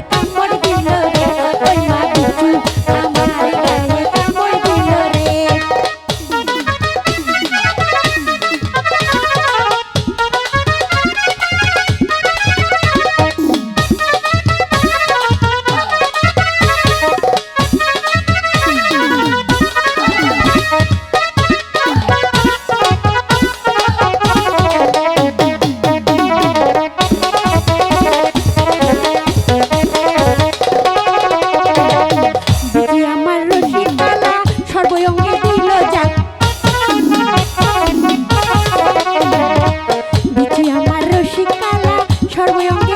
Let's go. 오영기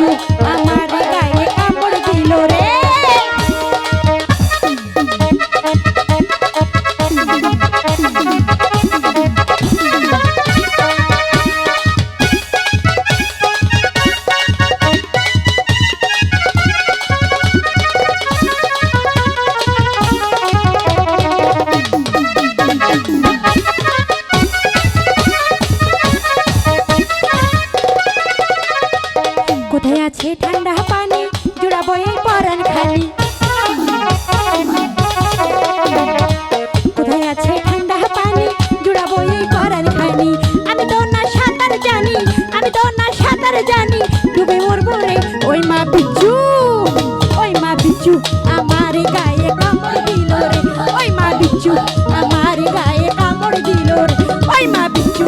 two, এই ঠান্ডা পানি, জুড়াবো এই পরান খানি। কোথায় আছে ঠান্ডা পানি, জুড়াবো এই পরান আমি তো না সাঁতার জানি, আমি তো না সাঁতার জানি, ডুবে মরবো রে বিচ্ছু ওই বিচ্ছু আমার গায়ে কামড় দিল রে, ওই মা বিচ্ছু আমার গায়ে কামড় দিল রে, ওই বিচ্ছু